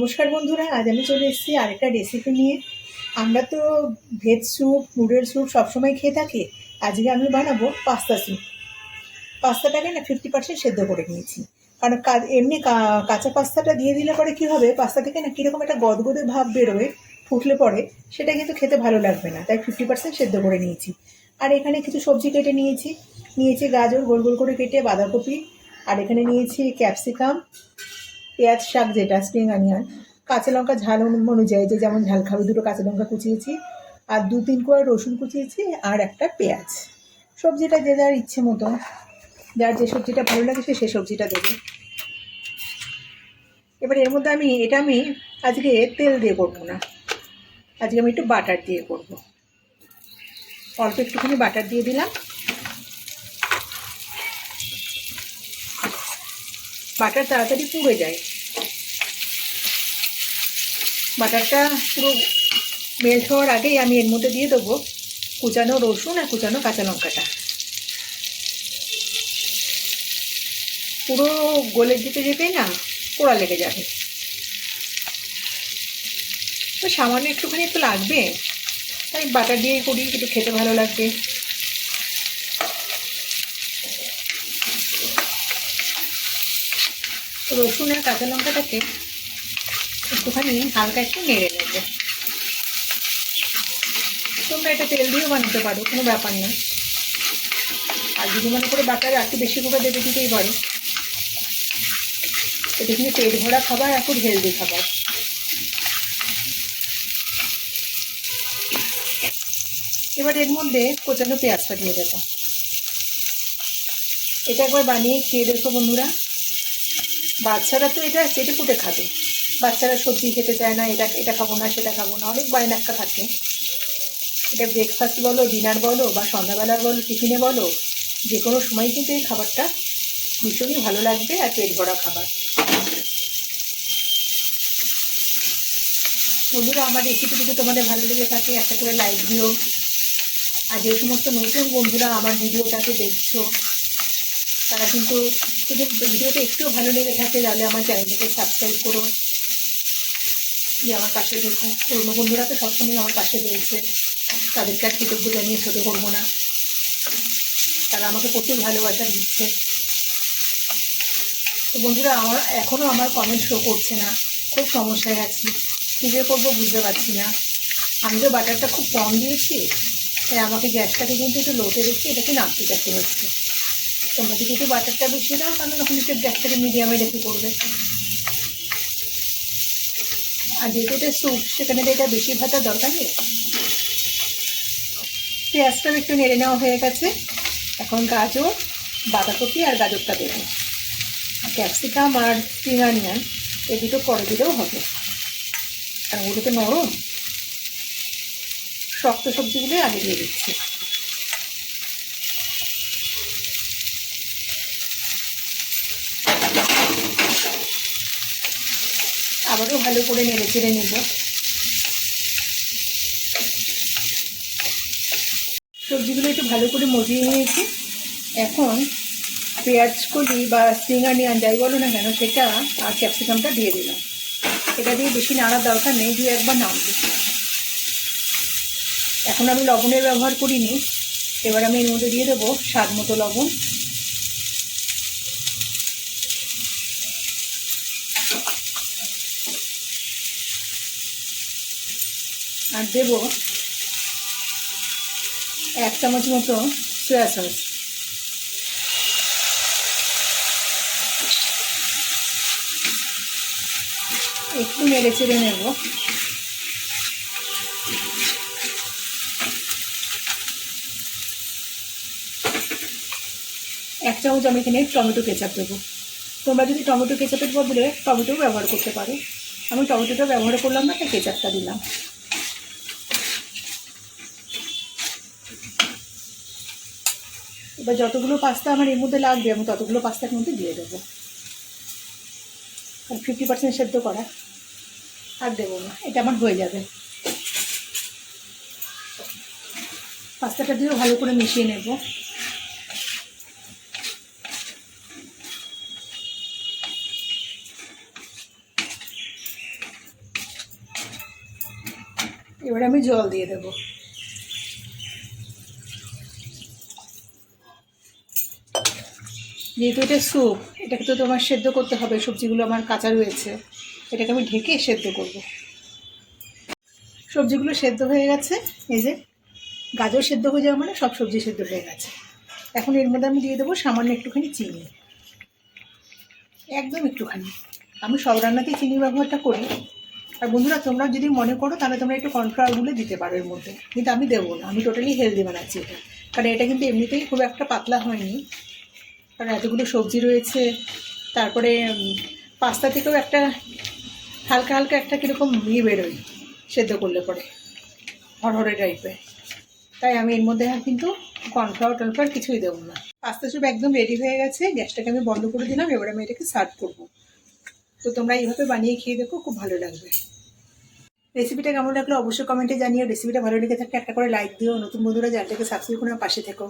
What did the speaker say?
নমস্কার বন্ধুরা, আজ আমি চলে এসেছি আরেকটা রেসিপি নিয়ে। আমরা তো ভেজ স্যুপ নুডল স্যুপ সবসময় খেয়ে থাকি, আজকে আমি বানাবো পাস্তা স্যুপ পাস্তাটাকে না ফিফটি পার্সেন্ট সেদ্ধ করে নিয়েছি। কারণ এমনি কাঁচা পাস্তাটা দিয়ে দিলে পরে কী হবে পাস্তা থেকে না কীরকম একটা গদগদে ভাব বেরোয়, ফুটলে পরে, সেটা কিন্তু খেতে ভালো লাগবে না, তাই ফিফটি পার্সেন্ট সেদ্ধ করে নিয়েছি। আর এখানে কিছু সবজি কেটে নিয়েছি নিয়েছি গাজর, গোল গোল করে কেটে বাঁধাকপি, আর এখানে নিয়েছি ক্যাপসিকাম পেঁয়াজ শাক যেটা স্প্রিং অনিয়ন কাঁচা লঙ্কা ঝাল অনুযায়ী যে যেমন ঝাল খাবে, দুটো কাঁচা লঙ্কা কুচিয়েছি, আর দু তিন কোয়া রসুন কুচিয়েছি আর একটা পেঁয়াজ। সবজিটা যে যার ইচ্ছে মতো যার যে সবজিটা ভালো লাগে সে সেই সবজিটা দেবে। এবার এর মধ্যে আমি, এটা আমি আজকে তেল দিয়ে করব না। আজকে আমি একটু বাটার দিয়ে করব। অল্প একটুখানি বাটার দিয়ে দিলাম। বাটার তাড়াতাড়ি পুড়ে যায়। বাটারটা পুরো মেল্ট হওয়ার আগেই আমি এর মধ্যে দিয়ে দেবো কুচানো রসুন আর কুচানো কাঁচা লঙ্কাটা। পুরো গলে যেতে যেতেই না পোড়া লেগে যাবে। তো সামান্য একটুখানি একটু লাগবে। তাই বাটার দিয়ে করি, একটু খেতে ভালো লাগবে। রসুন আর কাঁচা লঙ্কাটাকে একটুখানি হালকা একটু নেড়ে নেব। তোমরা এটা তেল দিয়েও বানাতে পারো, কোনো ব্যাপার না আর যদি মনে করে বাটার একটু বেশি করে দেবে দিতেই পারো। এটা কিন্তু পেট ভরা খাবার আর খুব হেলদি খাবার। এবার এর মধ্যে কোচানো পেঁয়াজটা দিয়ে দেবো। এটা একবার বানিয়ে খেয়ে দেখো বন্ধুরা। বাচ্চারা তো এটা চেটে পুটে খাবে। বাচ্চারা সবজি খেতে চায় না, এটা এটা খাব না, সেটা খাব না, অনেক বায়নাক্কা থাকে। এটা ব্রেকফাস্ট বলো ডিনার বলো, বা সন্ধ্যাবেলার বলো টিফিনে বলো যে কোনো সময় কিন্তু এই খাবারটা ভীষণই ভালো লাগবে আর পেট ভরা খাবার। বন্ধুরা, আমার রেসিপি যদি তোমাদের ভালো লেগে থাকে, একটা করে লাইক দিও। আর যে সমস্ত নতুন বন্ধুরা আমার ভিডিওটাকে দেখছ তারা কিন্তু যদি ভিডিওটা একটু ভালো লেগে থাকে, তাহলে আমার চ্যানেলটাকে সাবস্ক্রাইব করো যে আমার পাশে দেখো পুরনো বন্ধুরা তো সবসময় আমার পাশে রয়েছে। তাদেরকে আর কৃতজ্ঞ জানিয়ে ছোটো করব না। তারা আমাকে প্রচুর ভালোবাসা দিচ্ছে। তো বন্ধুরা, আমার এখনও আমার কমেন্ট শো করছে না। খুব সমস্যায় আছি। কী যে করব বুঝতে পারছি না। আমি তো বাটারটা খুব কম দিয়েছি। তাই আমাকে গ্যাসটাকে কিন্তু একটু লোতে রেখে এটাকে নামতে চাইতে হচ্ছে। তোমরা যদি বাটারটা বেশি দাও, তাহলে তখন একটু গ্যাসটাকে মিডিয়ামে রেখে করবে। আর যেহেতু এটা স্যুপ, সেখানে এটা বেশি ভাজার দরকার নেই। পেঁয়াজটাও একটু নেড়ে নেওয়া হয়ে গেছে। এখন গাজর, বাঁধাকপি আর গাজরটা দেবো। আর ক্যাপসিকাম আর স্প্রিং অনিয়ন, এ দুটো পরে দিলেও হবে। কারণ ওগুলো তো নরম, শক্ত সবজিগুলো আগে দিয়ে দিচ্ছি। আবারও ভালো করে নেড়ে চেড়ে নেব। সবজিগুলো একটু ভালো করে মজিয়ে নিয়েছি। এখন পেঁয়াজ কলি বা স্প্রিং অনিয়ন যাই বলো না কেন, সেটা আর ক্যাপসিকামটা দিয়ে দিলাম। এটা দিয়ে বেশি নাড়ার দরকার নেই দু একবার নাড়বো এখন আমি লবণের ব্যবহার করিনি। এবার আমি এর মধ্যে দিয়ে দেবো স্বাদ মতো লবণ। আর দেবো এক চামচ মতো সয়া সস একটু নেড়ে চেড়ে নেব। এক চামচ আমি এখানে টমেটো কেচাপ দেবো। তোমরা যদি টমেটো কেচাপের বদলে টমেটো ব্যবহার করতে পারো। আমি টমেটোটা ব্যবহার করলাম না কেচাপটা দিলাম। এবার যতগুলো পাস্তা আমার এর মধ্যে লাগবে, আমি ততগুলো পাস্তার মধ্যে দিয়ে দেবো। আর ফিফটি পার্সেন্ট সেদ্ধ করা। আর দেবো না, এটা আমার হয়ে যাবে। পাস্তাটা দিয়েও ভালো করে মিশিয়ে নেব। এবার আমি জল দিয়ে দেবো। যেহেতু এটা স্যুপ, এটাকে তো তোমার সেদ্ধ করতে হবে, সবজিগুলো আমার কাঁচা রয়েছে। এটাকে আমি ঢেকে সেদ্ধ করব। সবজিগুলো সেদ্ধ হয়ে গেছে, এই যে গাজর সেদ্ধ হয়ে যাওয়া মানে সব সবজি সেদ্ধ হয়ে গেছে। এখন এর মধ্যে আমি দিয়ে দেবো সামান্য একটুখানি চিনি। একদম একটুখানি। আমি সব রান্নাতেই চিনি ব্যবহারটা করি। আর বন্ধুরা, তোমরা যদি মনে করো, তাহলে তোমরা একটু কর্নফ্লাওয়ারগুলো দিতে পারো এর মধ্যে। কিন্তু আমি দেবো না, আমি টোটালি হেলদি বানাচ্ছি এটা। কারণ এটা কিন্তু এমনিতেই খুব একটা পাতলা হয়নি। কারণ এতগুলো সবজি রয়েছে। তারপরে পাস্তা থেকেও একটা, হালকা হালকা একটা কীরকম ইয়ে বেরোয়, সেদ্ধ করলে পরে। হরহরে টাইপের তাই আমি এর মধ্যে আর কিন্তু কর্নফ্লাওয়ার টনফ্লাওয়ার কিছুই দেবো না। পাস্তা সব একদম রেডি হয়ে গেছে, গ্যাসটাকে আমি বন্ধ করে দিলাম, এবার আমি এটাকে সার্ভ করব। তো তোমরা এইভাবে বানিয়ে খেয়ে দেখো, খুব ভালো লাগবে। রেসিপিটা কেমন লাগল অবশ্যই কমেন্টে জানিও। রেসিপিটা ভালো লেগে থাকলে একটা করে লাইক দিও। নতুন বন্ধুরা চ্যানেলটাকে সাবস্ক্রাইব করে, পাশে থেকো।